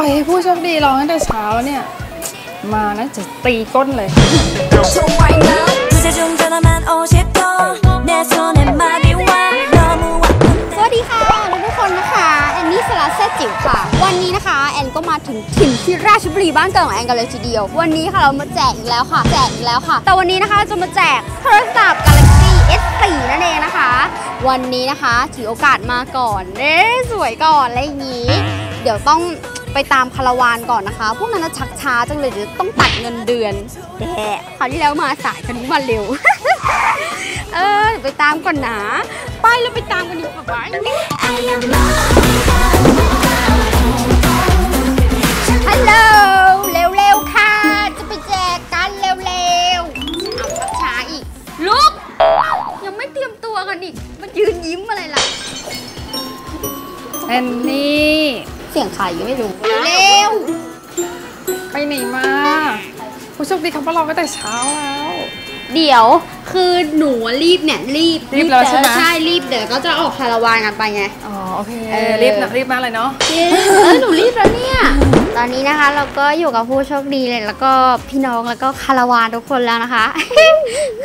ปล่ยให้ผู้โชคดีรอตั้งแต่เช้าเนี่ย มานะจะตีก้นเลยสวัสดีค่ะทุกคนนะคะแอนนี่สลัเซจิวค่ะ วันนี้นะคะ แอนก็มาถึงถิ่นที่ราชบุรีบ้านเกิดของแอนกันเลยทีเดียว วันนี้ค่ะเรามาแจกอีกแล้วค่ะ แจกอีกแล้วค่ะ แต่วันนี้นะคะจะมาแจกโทรศัพท์ Galaxy S4 นั่นเองนะคะ วันนี้นะคะถือโอกาสมาก่อนเด้สวยก่อนอะไรอย่างนี้ เดี๋ยวต้อง ไปตามคาราวานก่อนนะคะ พวกนั้นนะชักช้าจังเลยเดี๋ยวต้องตัดเงินเดือนแย่คราวที่แล้วมาสายคันมาเร็ว เออไปตามก่อนนะไปแล้วไปตามกันดีกว่าฮัลโหลเร็วๆค่ะ จะไปแจกกันเร็วๆเอาชักช้าอีกลุกยังไม่เตรียมตัวกันอีกมันยืนยิ้มอะไรล่ะแอนนี่ เสียงใครยังไม่รู้เร็วไปไหนมาผู้โชคดีเขามารอตั้งแต่เช้าแล้ว เดี๋ยวคือหนูอะรีบเนี่ยรีบรีบแล้วใช่ไหม ใช่รีบเดี๋ยวก็จะออกคาราวานกันไปไง อ๋อโอเคเออ รีบนะรีบมากเลยเนาะเออหนูรีบแล้วเนี่ย ตอนนี้นะคะเราก็อยู่กับผู้โชคดีเลยแล้วก็พี่น้องแล้วก็คาราวานทุกคนแล้วนะคะ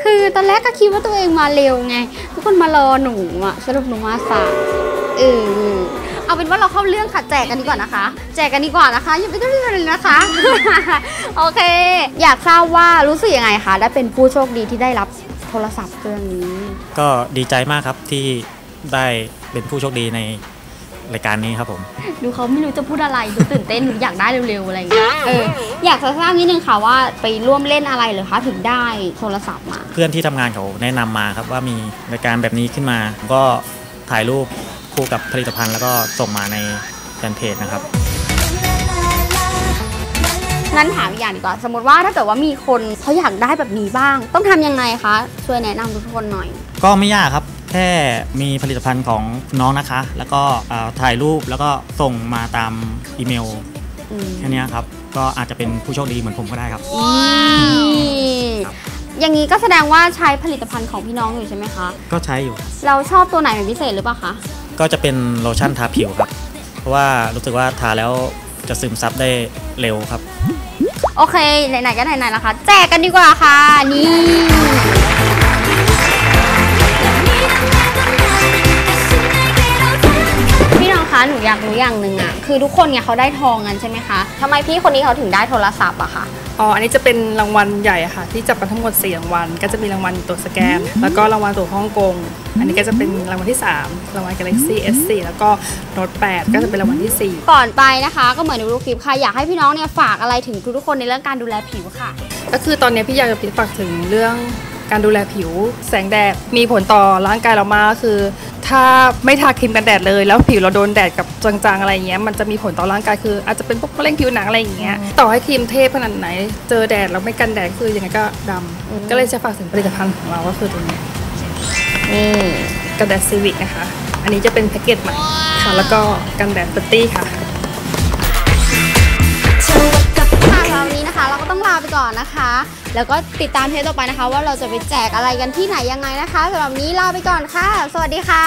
คือตอนแรกก็คิดว่าตัวเองมาเร็วไง ทุกคนมารอหนูอะสรุปหนูมาสายเออ เอาเป็นว่าเราเข้าเรื่องค่ะแจกกันดีกว่านะคะ แจกกันดีกว่านะคะอย่าไปต้องรีบเลยนะคะ โอเค อยากทราบว่ารู้สึกยังไงคะได้เป็นผู้โชคดีที่ได้รับโทรศัพท์เครื่องนี้ ก็ดีใจมากครับที่ได้เป็นผู้โชคดีในรายการนี้ครับผม ดูเขาไม่รู้จะพูดอะไรดูตื่นเต้นหรืออยากได้เร็วๆอะไรอย่างเงี้ยเอออยากจะทราบนิดนึงค่ะว่าไปร่วมเล่นอะไรเหรือคะถึงได้โทรศัพท์มา เพื่อนที่ทำงานเขาแนะนำมาครับว่ามีรายการแบบนี้ขึ้นมา ก็ถ่ายรูป คู่กับผลิตภัณฑ์แล้วก็ส่งมาในแฟนเพจนะครับ งั้นถามอีกอย่างดีกว่า สมมติว่าถ้าเกิดว่ามีคนเขาอยากได้แบบนี้บ้าง ต้องทำยังไงคะ ช่วยแนะนำทุกคนหน่อย ก็ไม่ยากครับ แค่มีผลิตภัณฑ์ของคุณน้องนะคะ แล้วก็เอ่อถ่ายรูปแล้วก็ส่งมาตามอีเมลอืม แค่เนี้ยครับ ก็อาจจะเป็นผู้โชคดีเหมือนผมก็ได้ครับครับอย่างนี้ก็แสดงว่าใช้ผลิตภัณฑ์ของพี่น้องอยู่ใช่ไหมคะ ก็ใช้อยู่ เราชอบตัวไหนเป็นพิเศษหรือเปล่าคะ ก็จะเป็นโลชั่นทาผิวครับ เพราะว่ารู้สึกว่าทาแล้วจะซึมซับได้เร็วครับ โอเค ไหนๆก็ไหนๆแล้วคะแจกกันดีกว่าค่ะ นี่ อยากรู้อย่างหนึ่งอะคือทุกคนเนี่ยเขาได้ทองกันใช่ไหมคะทำไมพี่คนนี้เขาถึงได้โทรศัพท์อะคะอ๋อ อันนี้จะเป็นรางวัลใหญ่อะค่ะ ที่จับกันทั้งหมด4รางวัล ก็จะมีรางวัลตัวสแกน แล้วก็รางวัลตัวฮ่องกง อันนี้ก็จะเป็นรางวัลที่ 3 รางวัล Galaxy S4 แล้วก็โน้ต8ก็จะเป็นรางวัลที่ก่อนไปนะคะ ก็เหมือนในรูปคลิปค่ะ อยากให้พี่น้องเนี่ยฝากอะไรถึงทุกๆคนในเรื่องการดูแลผิวค่ะ4ก็คือตอนนี้พี่อยากจะพิฝากถึงเรื่องการดูแลผิว แสงแดดมีผลต่อร่างกายเรามากก็คือ ถ้าไม่ทาครีมกันแดดเลย แล้วผิวเราโดนแดดกับจางๆอะไรอย่างเงี้ยมันจะมีผลต่อร่างกายคืออาจจะเป็นพวกมะเร็งผิวหนังอะไรอย่างเงี้ยต่อให้ครีมเทพขนาดไหน เจอแดดแล้วไม่กันแดดคือยังไงก็ดำก็เลยจะฝากถึงผลิตภัณฑ์ของเราก็คือตัวนี้นี่กันแดดซีวิกนะคะ อันนี้จะเป็นแพ็กเกจใหม่ค่ะ แล้วก็กันแดดเปตตี้ค่ะ ไปก่อนนะคะ แล้วก็ติดตามเทปต่อไปนะคะ ว่าเราจะไปแจกอะไรกันที่ไหนยังไงนะคะสำหรับนนี้ลาไปก่อนค่ะ สวัสดีค่ะ